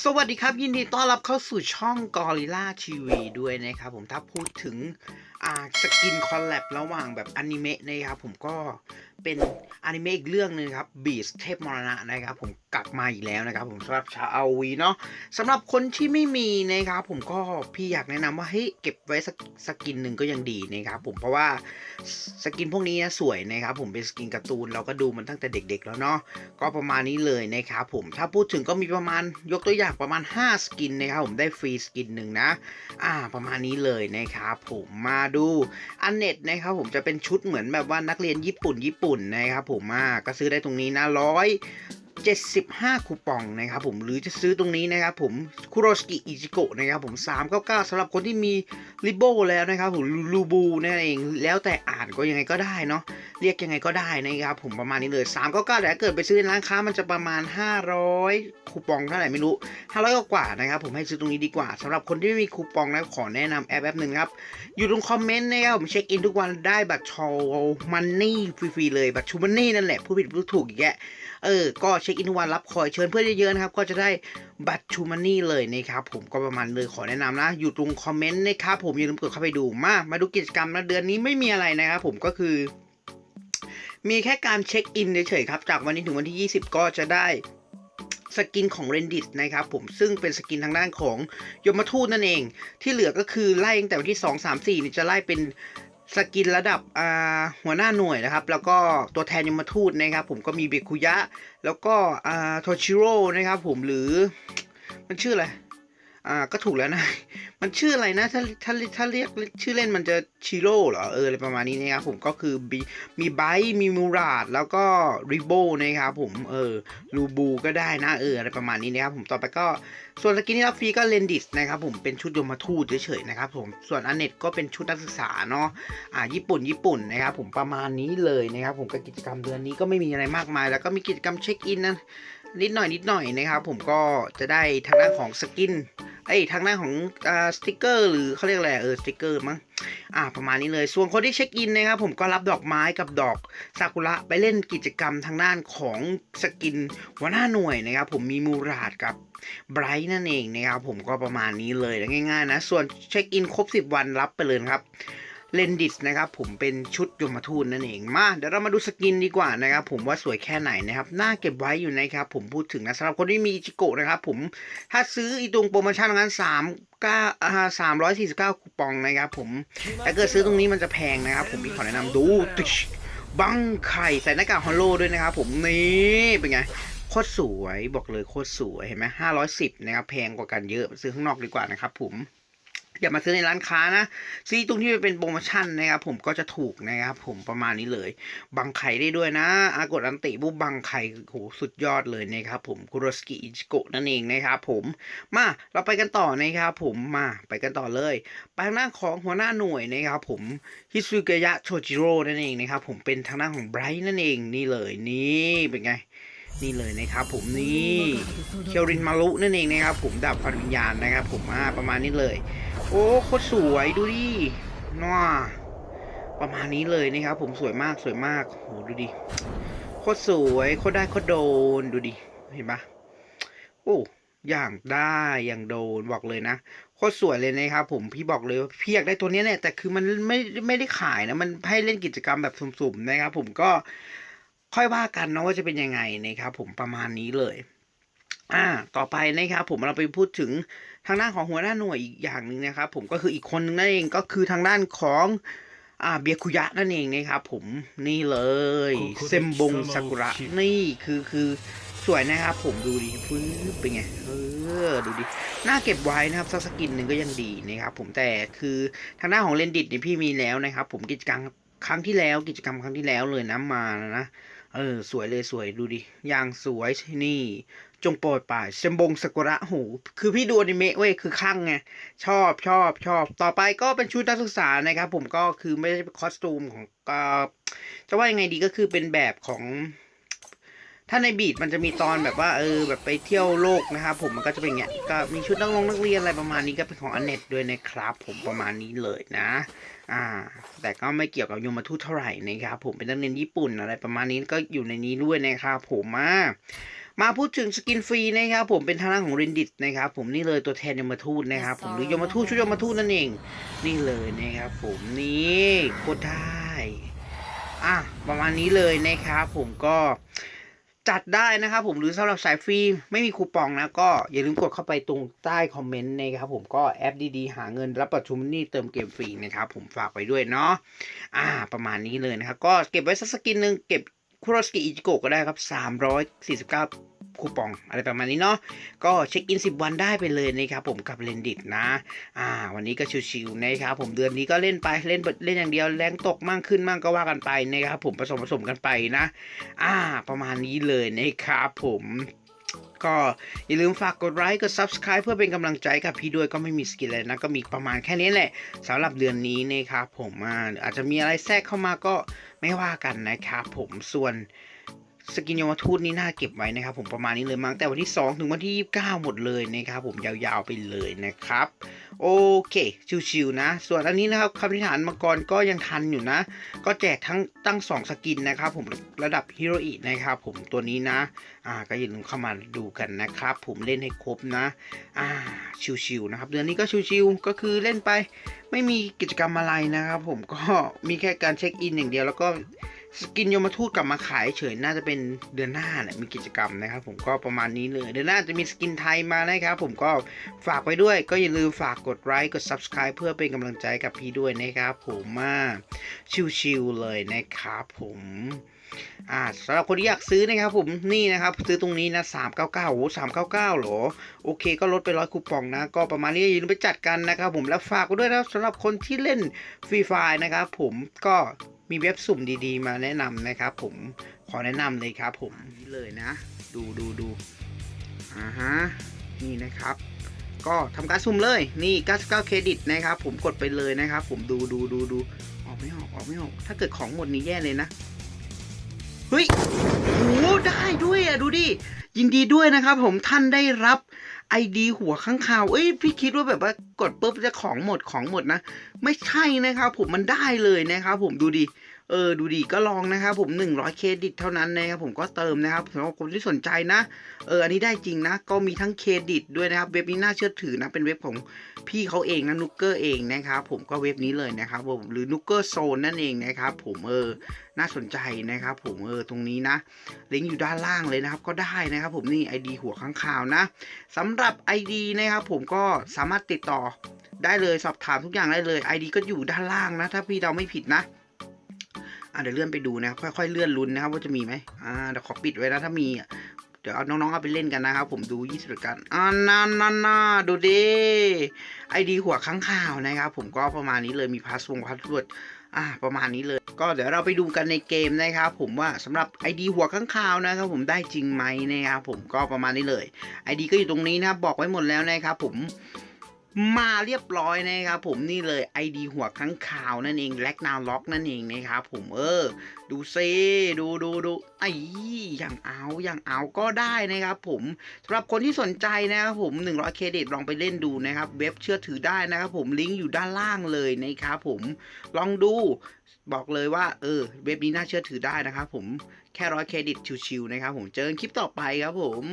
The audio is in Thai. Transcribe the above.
สวัสดีครับ ยินดีต้อนรับเข้าสู่ช่อง Gorilla TV ด้วยนะครับผมถ้าพูดถึง อ่าสกินคอลแลบระหว่างแบบอนิเมะนะครับผมก็เป็นอนิเมะอีกเรื่องหนึงครับบีสเทพมรณะนะครับผมกลับมาอีกแล้วนะครับผมสำหรับชาวอาวีเนาะสำหรับคนที่ไม่มีนะครับผมก็พี่อยากแนะนำว่าเฮ้ยเก็บไว้สักสกินหนึ่งก็ยังดีนะครับผมเพราะว่าสกินพวกนี้นะสวยนะครับผมเป็นสกินการ์ตูนเราก็ดูมันตั้งแต่เด็ก ๆ แล้วเนาะก็ประมาณนี้เลยนะครับผมถ้าพูดถึงก็มีประมาณยกตัวอย่างประมาณ 5 สกินนะครับผมได้ฟรีสกินหนึ่งนะอ่าประมาณนี้เลยนะครับผมมาดูอันเน็ตนะครับผมจะเป็นชุดเหมือนแบบว่านักเรียนญี่ปุ่นญี่ปุ่นนะครับผมอ่าก็ซื้อได้ตรงนี้นะร้อย75 คูปองนะครับผมหรือจะซื้อตรงนี้นะครับผมคุโรสกิอิจิโกะนะครับผม 399สำหรับคนที่มีริโบแล้วนะครับผมลูบูนั่นเองแล้วแต่อ่านก็ยังไงก็ได้เนาะ เรียกยังไงก็ได้นะครับผมประมาณนี้เลย3 9 9แต่ถ้าเกิดไปซื้อในร้านค้ามันจะประมาณ 500 คูปองเท่าไหร่ไม่รู้ 500 กว่านะครับผมให้ซื้อตรงนี้ดีกว่าสำหรับคนที่ไม่มีคูปองนะขอแนะนำแอปแอปหนึ่งครับ อยู่ตรงคอมเมนต์นะครับผมเช็คอินทุกวันได้บัตรชอมันนี่ฟรีๆเลยบัตรชูมันนี่นั่นแหละผู้ผิดผู้ถูกอีกแกเออ ก็เช็คอินทุกวันรับคอยเชิญเพื่อนเยอะๆนะครับ ก็จะได้บัตรชูมันนี่เลยนะครับผมก็ประมาณเลยขอแนะนำนะ อยู่ตรงคอมเมนต์นะครับผมอย่าลืมกดเข้าไปดูมามาดูกิจกรรมนะเดือนนี้ไม่มีอะไรนะครับผมก็คือ มีแค่การเช็คอินเฉยๆครับ จากวันนี้ถึงวันที่ 20 ก็จะได้สกินของ r e n d i t นะครับผมซึ่งเป็นสกินทางด้านของยมทูตนั่นเอง ที่เหลือก็คือไล่ตั้งแต่วันที่ 2 3 4นี่จะไล่เป็นสกินระดับหัวหน้าหน่วยนะครับ แล้วก็ตัวแทนยมทูตนะครับ ผมก็มีเบคุยะ แล้วก็โทชิโร่นะครับผมหรือมันชื่ออะไร อ่าก็ถูกแล้วนะ มันชื่ออะไรนะ ถ้าถ้าถ้าเรียกชื่อเล่นมันจะชิโร่เหรอ เอออะไรประมาณนี้นะครับผมก็คือมีมีไบต์มีมูราดแล้วก็ริโบนะครับผมเออลูบูก็ได้นะเอออะไรประมาณนี้นะครับผมต่อไปก็ส่วนสกินที่รับฟรีก็เลนดิสนะครับผมเป็นชุดยมทูตเฉยๆนะครับผมส่วนอันเน็ตก็เป็นชุดนักศึกษาเนาะอ่าญี่ปุ่นญี่ปุ่นนะครับผมประมาณนี้เลยนะครับผมกับกิจกรรมเดือนนี้ก็ไม่มีอะไรมากมาย แล้วก็มีกิจกรรมเช็คอินนะนิดหน่อยนิดหน่อยนะครับผมก็จะได้ทางด้านของสกิน ไอ้ทางหน้าของอ่าสติกเกอร์หรือเขาเรียกอะไรเออสติกเกอร์มั้งอ่าประมาณนี้เลย ส่วนคนที่เช็คอินนะครับผมก็รับดอกไม้กับดอกซากุระไปเล่นกิจกรรมทางด้านของสกินหัวหน้าหน่วยนะครับผมมีมูราดกับไบรท์นั่นเองนะครับผมก็ประมาณนี้เลยง่ายๆนะส่วนเช็คอินครบ 10 วันรับไปเลยครับ เลนดิสนะครับผมเป็นชุดยมทูตนั่นเองมาเดี๋ยวเรามาดูสกินดีกว่านะครับผมว่าสวยแค่ไหนนะครับน่าเก็บไว้อยู่นะครับผมพูดถึงนะสำหรับคนที่มีอิจิโกะนะครับผมถ้าซื้ออีตรงโปรโมชั่นงั้นสามเก้าสามร้อยสี่สิบเก้าคูปองนะครับผมถ้าเกิดซื้อตรงนี้มันจะแพงนะครับผมมีขอแนะนำดูติชบังไข่ใส่หน้ากากฮอลโลด้วยนะครับผมนี่เป็นไงโคตรสวยบอกเลยโคตรสวยเห็นไหมห้าร้อยสิบนะครับแพงกว่ากันเยอะซื้อข้างนอกดีกว่านะครับผม อย่ามาซื้อในร้านค้านะซื้อตรงที่มันเป็นโปรโมชั่นนะครับผมก็จะถูกนะครับผมประมาณนี้เลยบังไข่ได้ด้วยนะ อากดอันติบุบบังไข่โหสุดยอดเลยนะครับผมคุโรสกิอิจิโกะนั่นเองนะครับผมมาเราไปกันต่อนะครับผมมาไปกันต่อเลยไปทางด้านของหัวหน้าหน่วยนะครับผมฮิซุเกยะโชจิโร่นั่นเองนะครับผมเป็นทางด้านของไบรท์นั่นเองนี่เลยนี่เป็นไงนี่เลยนะครับผมนี่เคียวรินมารุนั่นเองนะครับผมดาบฟันวิญญาณนะครับผมอ่าประมาณนี้เลย โอ้โคตรสวยดูดิน้าประมาณนี้เลยนะครับ ผมสวยมากสวยมากโหดูดิโคตรสวยโคตรได้โคตรโดนดูดิเห็นปะโอ้อย่างได้อย่างโดนบอกเลยนะโคตรสวยเลยนะครับผมพี่บอกเลยว่าพี่อยากได้ตัวนี้เนี่ยแต่คือมันไม่ไม่ได้ขายนะมันให้เล่นกิจกรรมแบบสุ่มๆนะครับ ผมก็ค่อยว่ากันนะว่าจะเป็นยังไงนะครับผมประมาณนี้เลย อ่า ต่อไปนะครับผมเราไปพูดถึง ทางด้านของหัวหน้าหน่วยอีกอย่างหนึ่งนะครับ ผมก็คืออีกคนนึงนั่นเองก็คือทางด้านของอ่าเบียคุยะนั่นเองนะครับผมนี่เลยเซมบงซากุระนี่คือคือสวยนะครับผมดูดิฟื้นเป็นไงเออดูดิน่าเก็บไว้นะครับสักสกินหนึ่งก็ยังดีนะครับผมแต่คือทางด้านของเลนดิตเนี่ยพี่มีแล้วนะครับ ผมกิจกรรมครั้งที่แล้วกิจกรรมครั้งที่แล้วเลยนะมานะ เออ สวยเลยสวยดูดิ อย่างสวยนี่ จงโปรดป่ายเซมบงสกุระโหคือพี่ดูอนิเมะเว้ย คือข้างไง ชอบชอบชอบ ต่อไปก็เป็นชุดนักศึกษานะครับ ผมก็คือไม่ได้คอสตูมของอ่อจะว่ายังไงดีก็คือเป็นแบบของ ถ้าในบีดมันจะมีตอนแบบว่าเออแบบไปเที่ยวโลกนะครับผมมันก็จะเป็นอย่างเงี้ยก็มีชุดนักลงนักเรียนอะไรประมาณนี้ก็เป็นของอเนตด้วยนะครับผมประมาณนี้เลยนะ อ่า แต่ก็ไม่เกี่ยวกับยมทูตเท่าไหร่นะครับผมเป็นนักเรียนญี่ปุ่นอะไรประมาณนี้ก็อยู่ในนี้ด้วยนะครับผมมามาพูดถึงสกินฟรีนะครับผมเป็นทางด้านของ Reddit นะครับผมนี่เลยตัวแทนยมทูตนะครับผมหรือยมทูตชุดยมทูตนั่นเอง นี่เลยนะครับผมนี่กดได้อะประมาณนี้เลยนะครับผมก็ จัดได้นะครับผมหรือสำหรับสายฟรีไม่มีคูปองนะก็อย่าลืมกดเข้าไปตรงใต้คอมเมนต์นะครับผมก็แอปดีๆ หาเงินรับประชุมนี่เติมเกมฟรีนะครับผมฝากไปด้วยเนาะอ่า ประมาณนี้เลยนะครับ ก็เก็บไว้สักสกินหนึ่งเก็บ คุโรสกิอิจิโกะก็ได้ครับ 349 คูปองอะไรประมาณนี้เนาะก็เช็คอิน 10 วันได้ไปเลยนะครับผมกับเลนดิตนะ อ่า วันนี้ก็ชิวๆนะครับผมเดือนนี้ก็เล่นไปเล่นเล่นอย่างเดียวแรงตกมั่งขึ้นมั่งก็ว่ากันไปนะครับผมผสมผสมกันไปนะ อ่า ประมาณนี้เลยนะครับผม ก็อย่าลืมฝากกดไลค์กด subscribe เพื่อเป็นกำลังใจกับพี่ด้วยก็ไม่มีสกิลเลยนะ ก็มีประมาณแค่นี้แหละสำหรับเดือนนี้นะครับผมอาอาจจะมีอะไรแทรกเข้ามาก็ไม่ว่ากันนะครับผมส่วน สกินยมทูตนี่น่าเก็บไว้นะครับ ผมประมาณนี้เลยมั้งแต่วันที่ 2 ถึงวันที่ 29 หมดเลยนะครับ ผมยาวๆไปเลยนะครับ โอเค ชิวๆนะ ส่วนอันนี้นะครับคำนิฐานมังกรก็ยังทันอยู่นะ ก็แจกทั้งตั้ง 2 สกินนะครับ ผมระดับฮีโร่อีนะครับ ผมตัวนี้นะ อ่าก็อย่าลืมเข้ามาดูกันนะครับ ผมเล่นให้ครบนะ อ่าชิวๆนะครับ เดือนนี้ก็ชิวๆก็คือเล่นไป ไม่มีกิจกรรมอะไรนะครับ ผมก็มีแค่การเช็คอินอย่างเดียวแล้วก็ สกินยมทูตกลับมาขายเฉยน่าจะเป็นเดือนหน้าแหละมีกิจกรรมนะครับ ผมก็ประมาณนี้เลย เดือนหน้าจะมีสกินไทยมานะครับ ผมก็ฝากไว้ด้วย ก็อย่าลืมฝากกดไลค์กด subscribe เพื่อเป็นกำลังใจกับพี่ด้วยนะครับ ผมมาชิวๆเลยนะครับผมอ่าสำหรับคนที่อยากซื้อนะครับผมนี่นะครับซื้อตรงนี้นะ399โอ้399เหรอโอเค ก็ลดไปร้อยคูปองนะ ก็ประมาณนี้อย่าลืมไปจัดกันนะครับผมแล้วฝากไว้ด้วยนะสำหรับคนที่เล่นฟรีไฟนะครับผมก็ มีเว็บสุ่มดีๆ มาแนะนำนะครับ ผมขอแนะนำเลยครับผมนี่เลยนะ ดูดูดูอ่าฮะนี่นะครับ ก็ทำการสุ่มเลยนี่ 99 เครดิตนะครับ ผมกดไปเลยนะครับ ผมดูดูดูดูออกไม่ออกออกไม่ออกถ้าเกิดของหมดนี้แย่เลยนะเฮ้ยโหได้ด้วยอะดูดิยินดีด้วยนะครับ ผมท่านได้รับ ไอดีหัวข้างข่าว เอ้ยพี่คิดว่าแบบว่ากดปุ๊บจะของหมดของหมดนะ ไม่ใช่นะครับผมมันได้เลยนะครับผมดูดิ เออดูดิก็ลองนะครับผม 100 เครดิตเท่านั้นนะครับผมก็เติมนะครับสำหรับคนที่สนใจนะ เอออันนี้ได้จริงนะ ก็มีทั้งเครดิตด้วยนะครับ เว็บนี้น่าเชื่อถือนะ เป็นเว็บของพี่เขาเองนะนุกเกอร์เองนะครับผมก็เว็บนี้เลยนะครับผมหรือนุกเกอร์โซนนั่นเองนะครับผมเออน่าสนใจนะครับผมเออตรงนี้นะลิงก์อยู่ด้านล่างเลยนะครับก็ได้นะครับผมนี่ ID หัวข้างข่าวนะสำหรับ ID นะครับผมก็สามารถติดต่อได้เลยสอบถามทุกอย่างได้เลย ID ก็อยู่ด้านล่างนะ ถ้าพี่เดาไม่ผิดนะ อะเดี๋ยวเลื่อนไปดูนะครับค่อยๆเลื่อนลุ้นนะครับว่าจะมีไหมอ่าเดี๋ยวขอปิดไว้นะถ้ามีอะเดี๋ยวเอาน้องๆเอาไปเล่นกันนะครับผมดู20กันอ่านานานาดูดิไอดีหัวข้างข่าวนะครับผมก็ประมาณนี้เลยมีพาสวงพาสเวิร์ดอ่าประมาณนี้เลย ก็เดี๋ยวเราไปดูกันในเกมนะครับผมว่าสำหรับ ID หัวข้างคาวนะครับผมได้จริงไหมนะครับผมก็ประมาณนี้เลย ID ก็อยู่ตรงนี้นะครับบอกไว้หมดแล้วนะครับผม มาเรียบร้อยนะครับผมนี่เลย ID หัวข้างคาวนั่นเองแล็กนาวล็อกนั่นเองนะครับผมเออ ดูซิดูดูดูไอ้อย่างเอาอย่างเอาก็ได้นะครับผมสำหรับคนที่สนใจนะครับผม 100 เครดิตลองไปเล่นดูนะครับ เว็บเชื่อถือได้นะครับผมลิงก์อยู่ด้านล่างเลยนะครับผมลองดูบอกเลยว่าเออเว็บนี้น่าเชื่อถือได้นะครับผมแค่ร้อยเครดิตชิวๆนะครับผมเจอกันคลิปต่อไปครับผม